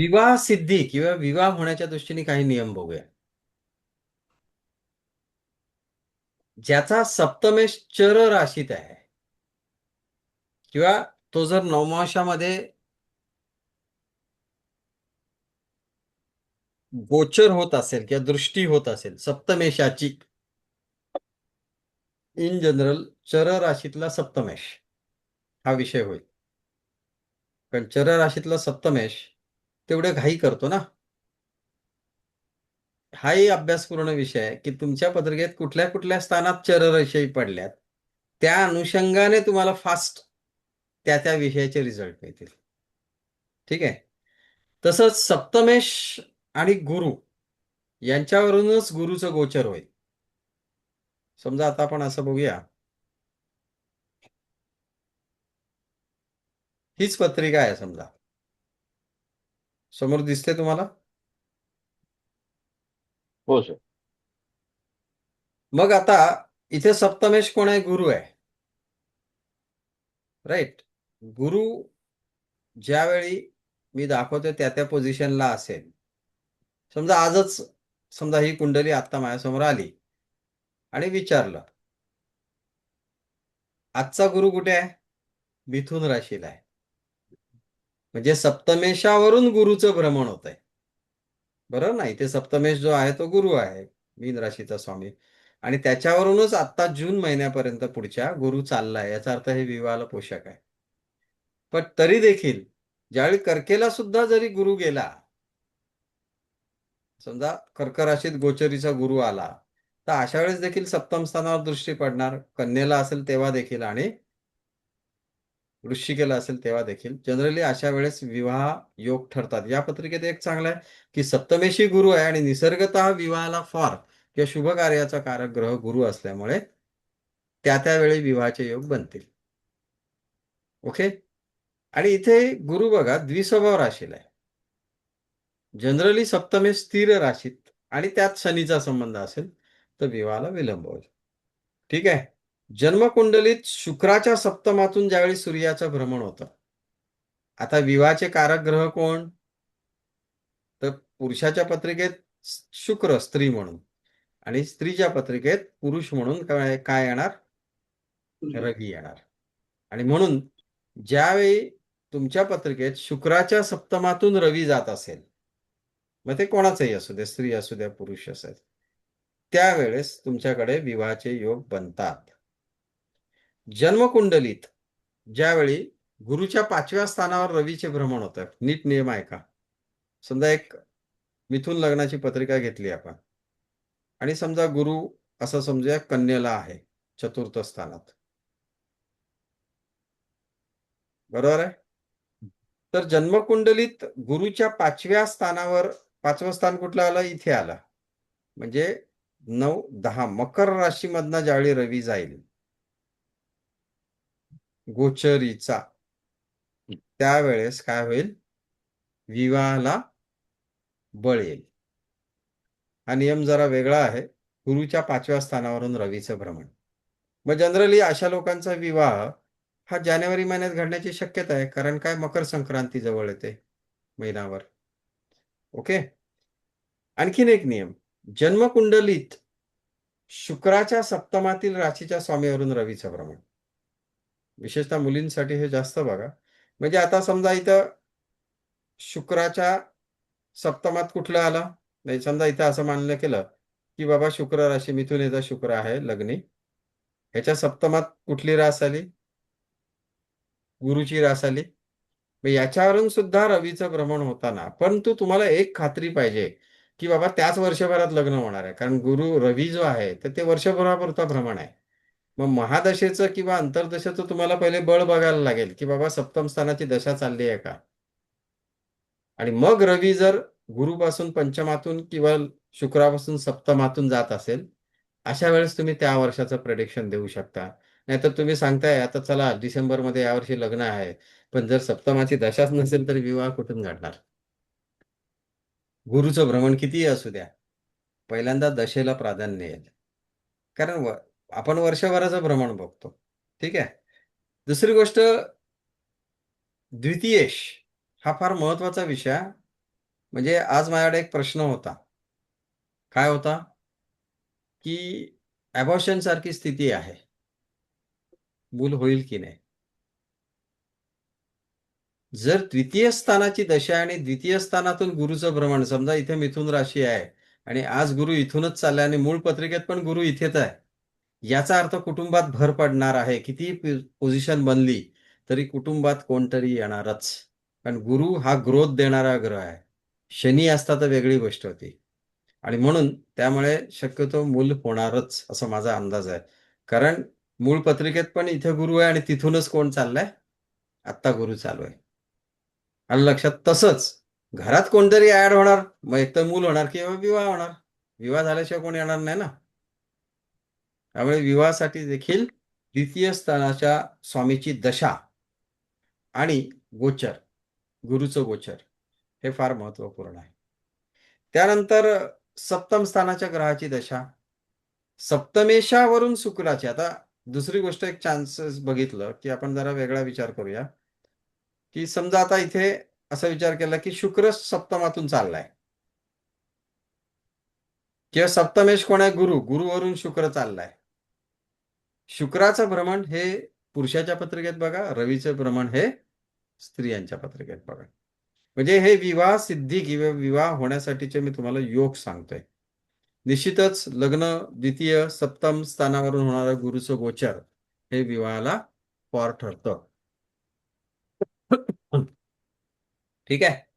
विवाह सिद्धी किंवा विवाह होण्याच्या दृष्टीने काही नियम बघूया. ज्याचा सप्तमेश चर राशीत आहे किंवा तो जर नवमाशामध्ये गोचर होत असेल किंवा दृष्टी होत असेल सप्तमेशाची इन जनरल चर राशीतला सप्तमेश हा विषय होईल. कारण चर राशीतला सप्तमेश तेवढं घाई करतो ना. हाही अभ्यासपूर्ण विषय आहे की तुमच्या पत्रिकेत कुठल्या कुठल्या स्थानात चररशयी पडल्यात त्या अनुषंगाने तुम्हाला फास्ट त्या त्या विषयाचे रिझल्ट मिळतील. ठीक आहे? तसंच सप्तमेश आणि गुरु यांच्यावरूनच गुरुचं गोचर होईल. समजा आता आपण असं बघूया. हीच पत्रिका आहे समजा. समोर दिसते तुम्हाला? हो सर मग आता इथे सप्तमेश कोण आहे? गुरु आहे. राईट गुरु ज्यावेळी मी दाखवते त्या त्या पोझिशनला असेल. समजा आजच समजा ही कुंडली आता माझ्यासमोर आली आणि विचारलं आजचा गुरु कुठे आहे? मिथुन राशीला आहे. म्हणजे सप्तमेशावरून गुरुचं भ्रमण होत आहे बरोबर ना इथे सप्तमेश जो आहे तो गुरु आहे मीन राशीचा स्वामी. आणि त्याच्यावरूनच आता जून महिन्यापर्यंत पुढच्या गुरु चाललाय याचा अर्थ हे विवाहाला पोषक आहे. पण तरी देखील ज्यावेळी कर्केला सुद्धा जरी गुरु गेला समजा कर्क राशीत गोचरीचा गुरु आला तर अशा वेळेस देखील सप्तम स्थानावर दृष्टी पडणार. कन्येला असेल तेव्हा देखील आणि वृश्चिकेला असेल तेव्हा देखील. जनरली अशा वेळेस विवाह योग ठरतात. या पत्रिकेत एक चांगला आहे की सप्तमेशी गुरु आहे आणि निसर्गत विवाहाला फॉर किंवा शुभ कार्याचा कारक ग्रह गुरु असल्यामुळे त्या त्यावेळी विवाहाचे योग बनतील. ओके? आणि इथे गुरु बघा द्विस्वभाव राशीला आहे. जनरली सप्तमे स्थिर राशीत आणि त्यात शनीचा संबंध असेल तर विवाहाला विलंब होईल. ठीक आहे? जन्मकुंडलीत शुक्राच्या सप्तमातून ज्यावेळी सूर्याचं भ्रमण होतं. आता विवाहाचे कारक ग्रह कोण? तर पुरुषाच्या पत्रिकेत शुक्र स्त्री म्हणून. आणि स्त्रीच्या पत्रिकेत पुरुष म्हणून काय काय येणार? रवी. येणार. आणि म्हणून ज्यावेळी तुमच्या पत्रिकेत शुक्राच्या सप्तमातून रवी जात असेल मग ते कोणाचंही असू दे स्त्री असू द्या पुरुष असेल त्यावेळेस तुमच्याकडे विवाहाचे योग बनतात. जन्मकुंडलीत ज्यावेळी गुरुच्या पाचव्या स्थानावर रवीचे भ्रमण होतं. नीट नियम आहे का? समजा एक मिथून लग्नाची पत्रिका घेतली आपण. आणि समजा गुरु असं समजूया कन्येला आहे चतुर्थ स्थानात. बरोबर आहे? तर जन्मकुंडलीत गुरुच्या पाचव्या स्थानावर पाचवं स्थान कुठलं आलं? इथे आलं. म्हणजे नऊ दहा मकर राशीमधनं ज्यावेळी रवी जाईल गोचरीचा. त्यावेळेस काय होईल? विवाहाला बळ येईल हा नियम जरा वेगळा आहे. गुरुच्या पाचव्या स्थानावरून रवीचं भ्रमण. मग जनरली अशा लोकांचा विवाह हा जानेवारी महिन्यात घडण्याची शक्यता आहे. कारण काय? मकर संक्रांती जवळ येते महिनावर ओके? आणखीन एक नियम. जन्मकुंडलीत शुक्राच्या सप्तमातील राशीच्या स्वामीवरून रवीचं भ्रमण. विशेषतः मुलींसाठी हे जास्त बघा. म्हणजे आता समजा इथं शुक्राच्या सप्तमात कुठलं आलं? नाही समजा इथं असं मानलं केलं की बाबा शुक्र राशी मिथून येता शुक्र आहे लग्नी. ह्याच्या सप्तमात कुठली रास आली? गुरुची रास आली. मग याच्यावरून सुद्धा रवीचं भ्रमण होताना परंतु तुम्हाला एक खात्री पाहिजे की बाबा त्याच वर्षभरात लग्न होणार आहे. कारण गुरु रवी जो आहे तर ते वर्षभरापुरता भ्रमण आहे. मग महादशेचं किंवा अंतर्दशेचं तुम्हाला पहिले बळ बघायला लागेल की बाबा सप्तम स्थानाची दशा चालली आहे का? आणि मग रवी जर गुरुपासून पंचमातून किंवा शुक्रापासून सप्तमातून जात असेल अशा वेळेस तुम्ही त्या वर्षाचं प्रडिक्शन देऊ शकता. नाहीतर तुम्ही सांगताय आता चला डिसेंबरमध्ये यावर्षी लग्न आहे पण जर सप्तमाची दशाच नसेल तर विवाह कुठून घडणार? गुरुचं भ्रमण कितीही असू द्या पहिल्यांदा दशेला प्राधान्य येईल. कारण व- आपण वर्षभराचं भ्रमण बघतो. ठीक आहे? दुसरी गोष्ट द्वितीयेश हा फार महत्त्वाचा विषय. म्हणजे आज माझ्याकडे एक प्रश्न होता. काय होता? की अबॉर्शन सारखी स्थिती आहे. मूल होईल की नाही? जर द्वितीय स्थानाची दशा आणि द्वितीय स्थानातून गुरुचं भ्रमण समजा इथे मिथून राशी आहे आणि आज गुरु इथूनच चालला आणि मूळ पत्रिकेत पण गुरु इथेच आहे. याचा अर्थ कुटुंबात भर पडणार आहे. किती पोझिशन बनली तरी कुटुंबात कोणतरी येणारच. कारण गुरु हा ग्रोथ देणारा ग्रह आहे. शनी असता तर वेगळी गोष्ट होती. आणि म्हणून त्यामुळे शक्यतो मूल होणारच असा माझा अंदाज आहे. कारण मूळ पत्रिकेत पण इथे गुरु आहे आणि तिथूनच कोण चाललाय? आत्ता गुरु चालू आहे. आणि लक्षात तसंच घरात कोणतरी ऍड होणार. मग एक तर मूल होणार किंवा विवाह होणार. विवाह झाल्याशिवाय कोण येणार नाही ना? त्यामुळे विवाहासाठी देखील द्वितीय स्थानाच्या स्वामीची दशा आणि गोचर गुरुचं गोचर हे फार महत्त्वपूर्ण आहे. त्यानंतर सप्तम स्थानाच्या ग्रहाची दशा. सप्तमेशावरून शुक्राची आता दुसरी गोष्ट एक चान्सेस बघितलं की आपण जरा वेगळा विचार करूया. की समजा आता इथे असा विचार केला की शुक्र सप्तमातून चाललाय. किंवा सप्तमेश कोण आहे? गुरु. गुरुवरून शुक्र चाललाय. शुक्राचं भ्रमण हे पुरुषाच्या पत्रिकेत बघा रवीचं भ्रमण हे स्त्रियांच्या पत्रिकेत बघा. म्हणजे हे विवाह सिद्धी किंवा विवाह होण्यासाठीचे मी तुम्हाला योग सांगतोय. निश्चितच लग्न द्वितीय सप्तम स्थानावरून होणारा गुरुचं गोचर हे विवाहाला पार ठरतं. ठीक आहे?